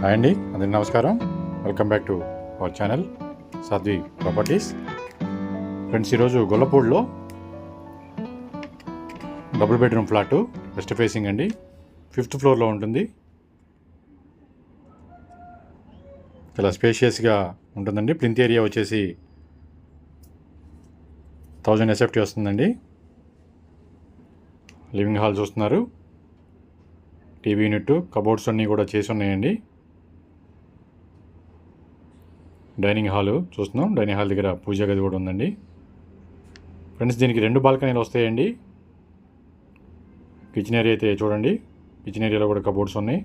Hi అండి అందరికీ నమస్కారం. Welcome back to our channel Sadhvi properties. Friends ఈరోజు గొల్లపూడిలో double bedroom flat west facing అండి. ఫిఫ్త్ ఫ్లోర్లో ఉంటుంది. చాలా స్పేషియస్గా ఉంటుందండి. ప్లింత్ ఏరియా వచ్చేసి థౌజండ్ ఎస్ఎఫ్టీ వస్తుందండి. లివింగ్ హాల్ చూస్తున్నారు టీవీ యూనిట్ కబోర్డ్స్ అన్నీ కూడా చేసి ఉన్నాయండి. డైనింగ్ హాలు చూస్తున్నాం. డైనింగ్ హాల్ దగ్గర పూజ గది కూడా ఉందండి. ఫ్రెండ్స్ దీనికి రెండు బాల్కనీలు వస్తాయండి. కిచెన్ ఏరియా అయితే చూడండి. కిచెన్ ఏరియాలో కూడా కబోర్డ్స్ ఉన్నాయి.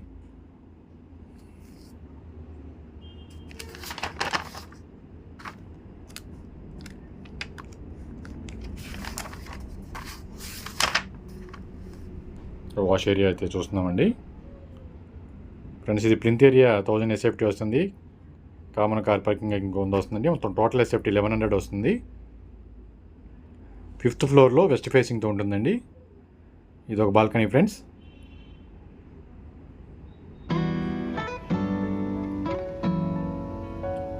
వాష్ ఏరియా అయితే చూస్తున్నామండి. ఫ్రెండ్స్ ఇది ప్లింత్ ఏరియా థౌజండ్ ఎస్ఎఫ్టీ వస్తుంది. కామన్ కార్ పార్కింగ్ ఇంకో వంద వస్తుందండి. మొత్తం టోటల్ ఎస్ఎఫ్టీ లెవెన్ హండ్రెడ్ వస్తుంది. ఫిఫ్త్ ఫ్లోర్లో వెస్ట్ ఫేసింగ్తో ఉంటుందండి. ఇది ఒక బాల్కనీ ఫ్రెండ్స్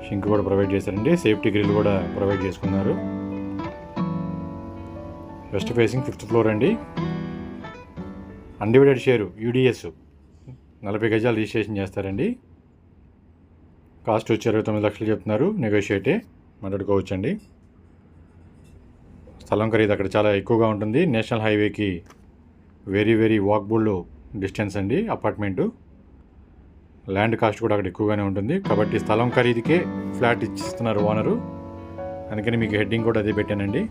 షింక్ కూడా ప్రొవైడ్ చేశారండి. సేఫ్టీ గ్రిల్ కూడా ప్రొవైడ్ చేసుకున్నారు. వెస్ట్ ఫేసింగ్ ఫిఫ్త్ ఫ్లోర్ అండి. అన్డివైడెడ్ షేరు యూడిఎస్ నలభై గజాలు రిజిస్ట్రేషన్ చేస్తారండి. కాస్ట్ వచ్చి ఇరవై తొమ్మిది లక్షలు చెప్తున్నారు. నెగోషియేటే మాట్లాడుకోవచ్చండి. స్థలం ఖరీదు అక్కడ చాలా ఎక్కువగా ఉంటుంది. నేషనల్ హైవేకి వెరీ వెరీ వాక్బుల్ డిస్టెన్స్ అండి. అపార్ట్మెంటు ల్యాండ్ కాస్ట్ కూడా అక్కడ ఎక్కువగానే ఉంటుంది. కాబట్టి స్థలం ఖరీదుకే ఫ్లాట్ ఇచ్చిస్తున్నారు ఓనరు అందుకని మీకు హెడ్డింగ్ కూడా అదే పెట్టానండి.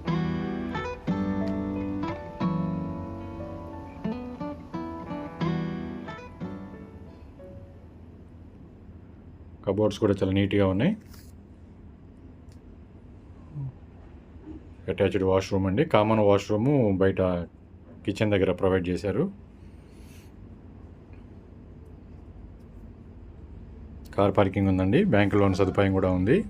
కబోర్డ్స్ కూడా చాలా నీట్గా ఉన్నాయి. అటాచ్డ్ వాష్రూమ్ అండి. కామన్ వాష్రూము బయట కిచెన్ దగ్గర ప్రొవైడ్ చేశారు. కార్ పార్కింగ్ ఉందండి. బ్యాంక్ లోన్ సదుపాయం కూడా ఉంది.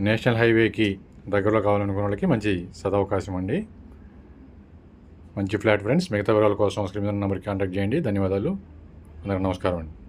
నేషనల్ హైవేకి దగ్గరలో కావాలనుకున్న వాళ్ళకి మంచి సదవకాశం అండి. మంచి ఫ్లాట్ ఫ్రెండ్స్ మిగతా వివరాల కోసం స్క్రీన్ నెంబర్కి కాంటాక్ట్ చేయండి. ధన్యవాదాలు. అందరికీ నమస్కారం అండి.